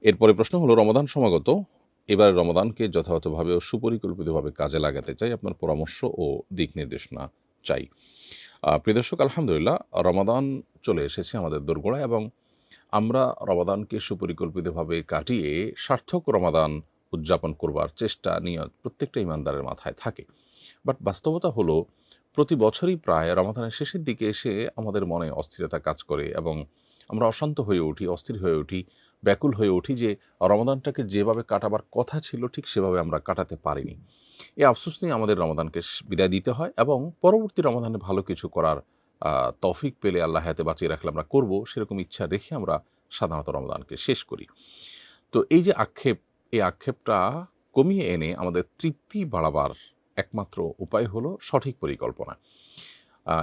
এরপরে প্রশ্ন হলো রমাদান সমাগত। এবারে রমাদানকে যথাযথভাবে ও সুপরিকল্পিতভাবে কাজে লাগাতে চাই আপনার পরামর্শ ও দিক নির্দেশনা চাই। আহ, প্রিয় দর্শক আলহামদুলিল্লাহ রমাদান চলে এসেছে আমাদের দোরগোড়ায় এবং আমরা রমাদানকে সুপরিকল্পিতভাবে কাটিয়ে সার্থক রমাদান উদযাপন করবার চেষ্টা নিয়ে প্রত্যেকটা ইমানদারের মাথায় থাকে। বাট বাস্তবতা হলো প্রতি বছরই প্রায় রমাদানের শেষের দিকে এসে আমাদের মনে অস্থিরতা কাজ করে এবং আমরা অশান্ত হয়ে উঠি, অস্থির হয়ে উঠি, ব্যাকুল হয়ে উঠি যে রমাদানটাকে যেভাবে কাটাবার কথা ছিল, ঠিক সেভাবে আমরা কাটাতে পারিনি। এই আফসোস নিয়ে আমাদের রমাদানকে বিদায় দিতে হয় এবং পরবর্তী রমাদানে ভালো কিছু করার তৌফিক পেলে আল্লাহ হাতে বাঁচিয়ে রাখলে আমরা করব, সেরকম ইচ্ছা রেখে আমরা সাধারণত রমাদানকে শেষ করি। তো এই যে আক্ষেপ, এই আক্ষেপটা কমিয়ে এনে আমাদের তৃপ্তি বাড়াবার একমাত্র উপায় হলো সঠিক পরিকল্পনা।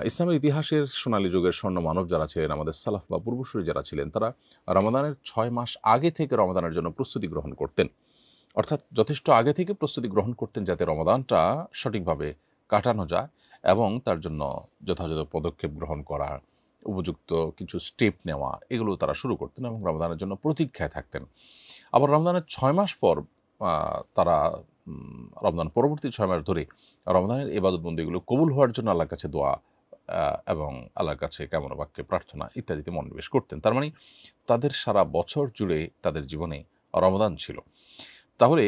ইসলামের ইতিহাসের সোনালী যুগের স্বর্ণ মানব যারা ছিলেন, আমাদের সালাফ বা পূর্বসূরি যারা ছিলেন, তারা রমাদানের ছয় মাস আগে থেকে রমাদানের জন্য প্রস্তুতি গ্রহণ করতেন। অর্থাৎ যথেষ্ট আগে থেকে প্রস্তুতি গ্রহণ করতেন যাতে রমাদানটা সঠিকভাবে কাটানো যায় এবং তার জন্য যথাযথ পদক্ষেপ গ্রহণ করা, উপযুক্ত কিছু স্টেপ নেওয়া, এগুলো তারা শুরু করতেন এবং রমাদানের জন্য প্রতীক্ষায় থাকতেন। আবার রমজানের ছয় মাস পর তারা রমদান পরবর্তী ছয় মাস ধরে রমজানের এবাদতবন্দিগুলো কবুল হওয়ার জন্য আল্লাহর কাছে দোয়া এবং আল্লাহর কাছে কেমন বাক্যে প্রার্থনা ইত্যাদিতে মনোনিবেশ করতেন। তার মানে তাদের সারা বছর জুড়ে তাদের জীবনে রমদান ছিল। তাহলে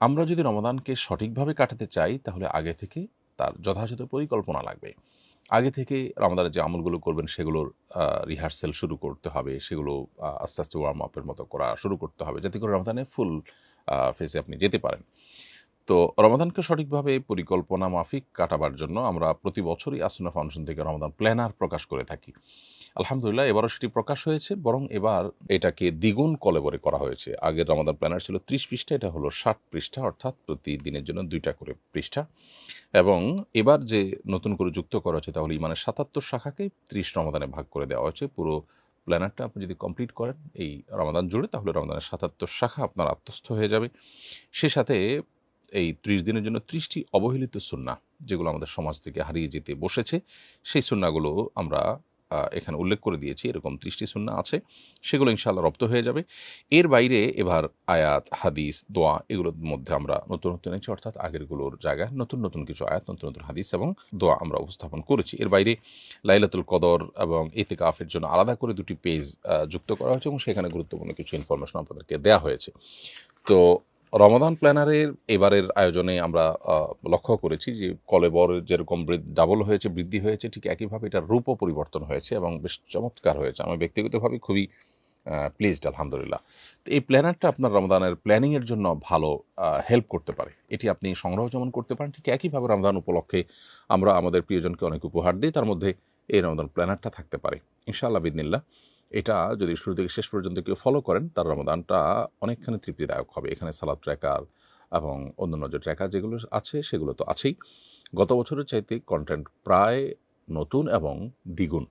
আমরা যদি রমদানকে সঠিকভাবে কাটাতে চাই, তাহলে আগে থেকে তার যথাযথ পরিকল্পনা লাগবে। আগে থেকে রমাদানের যে আমলগুলো করবেন, সেগুলোর রিহার্সেল শুরু করতে হবে, সেগুলো আস্তে আস্তে ওয়ার্ম আপের মতো করা শুরু করতে হবে, যাতে করে রমাদানে ফুল ফেসে আপনি যেতে পারেন। তো রমাদানকে সঠিকভাবে পরিকল্পনা মাফিক কাটাবার জন্য আমরা প্রতি বছরই আসনা ফাউন্ডেশন থেকে রমাদান প্ল্যানার প্রকাশ করে থাকি। আলহামদুলিল্লাহ, এবারও সেটি প্রকাশ হয়েছে, বরং এবার এটাকে দ্বিগুণ কলেবরে করা হয়েছে। আগের রমাদান প্ল্যানার ছিল ত্রিশ পৃষ্ঠা, এটা হলো ষাট পৃষ্ঠা, অর্থাৎ প্রতিদিনের জন্য দুইটা করে পৃষ্ঠা। এবং এবার যে নতুন করে যুক্ত করা হয়েছে তাহলে ইমানের সাতাত্তর শাখাকে ত্রিশ রমাদানে ভাগ করে দেওয়া হয়েছে। পুরো প্ল্যানারটা আপনি যদি কমপ্লিট করেন, এই রমাদান জুড়ে, তাহলে রমাদানের সাতাত্তর শাখা আপনার আত্মস্থ হয়ে যাবে। সে সাথে এই ত্রিশ দিনের জন্য ত্রিশটি অবহেলিত সুন্না যেগুলো আমাদের সমাজ থেকে হারিয়ে যেতে বসেছে, সেই সুন্নাগুলো আমরা এখানে উল্লেখ করে দিয়েছি। এরকম ত্রিশটি সুন্না আছে, সেগুলো ইনশাআল্লাহ রপ্ত হয়ে যাবে। এর বাইরে এবার আয়াত, হাদিস, দোয়া এগুলোর মধ্যে আমরা নতুন নতুন এনেছি, অর্থাৎ আগেরগুলোর জায়গায় নতুন নতুন কিছু আয়াত, নতুন নতুন হাদিস এবং দোয়া আমরা উপস্থাপন করেছি। এর বাইরে লাইলাতুল কদর এবং এতেকাফের জন্য আলাদা করে দুটি পেজ যুক্ত করা হয়েছে এবং সেখানে গুরুত্বপূর্ণ কিছু ইনফরমেশন আপনাদেরকে দেওয়া হয়েছে। তো রমাদান প্ল্যানারের এবারের আয়োজনে আমরা লক্ষ্য করেছি যে কলেবর যেরকম ডাবল হয়েছে, বৃদ্ধি হয়েছে, ঠিক একইভাবে এটার রূপও পরিবর্তন হয়েছে এবং বেশ চমৎকার হয়েছে। আমি ব্যক্তিগতভাবে খুবই প্লিজড আলহামদুলিল্লাহ। তো এই প্ল্যানারটা আপনার রমদানের প্ল্যানিংয়ের জন্য ভালো হেল্প করতে পারে। এটি আপনি সংগ্রহ যেমন করতে পারেন, ঠিক একইভাবে রমদান উপলক্ষে আমরা আমাদের প্রিয়জনকে অনেক উপহার দিই। তার মধ্যে এই রমদান প্ল্যানারটা থাকতে পারে। ইনশাআল্লাহ, বিদিনিল্লাহ। এটা যদি শুরু থেকে শেষ পর্যন্ত কেউ ফলো করেন, তার রমাদানটা অনেকখানি তৃপ্তিদায়ক হবে। এখানে সালাদ ট্র্যাকার এবং অন্যান্য যে ট্র্যাকার যেগুলো আছে, সেগুলো তো আছেই। গত বছরের চাইতে কন্টেন্ট প্রায় নতুন এবং দ্বিগুণ।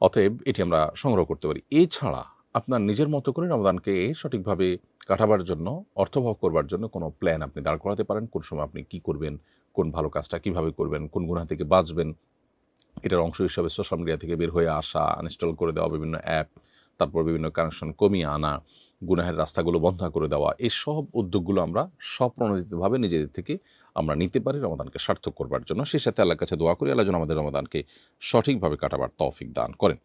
অতএব এটি আমরা সংগ্রহ করতে পারি। এছাড়া আপনার নিজের মতো করে রমাদানকে সঠিকভাবে কাটাবার জন্য, অর্থবহ করবার জন্য কোনো প্ল্যান আপনি দাঁড় করাতে পারেন। কোন সময় আপনি কি করবেন, কোন ভালো কাজটা কীভাবে করবেন, কোন গুণা থেকে বাঁচবেন এটার অংশ হিসাবে সোশ্যাল মিডিয়া থেকে বের হয়ে আসা আনইনস্টল করে দেওয়া, বিভিন্ন অ্যাপ তারপর বিভিন্ন কানেকশন কমিয়ে আনা, গুনাহের রাস্তাগুলো বন্ধ করে দেওয়া এই সব উদ্যোগগুলো আমরা স্বপ্রণোদিতভাবে নিজেদের থেকে আমরা নিতে পারি রমাদানকে সার্থক করবার জন্য। সেই সাথে আল্লাহর কাছে দোয়া করি, আল্লাহ যেন আমাদের রমাদানকে সঠিকভাবে কাটাবার তৌফিক দান করেন।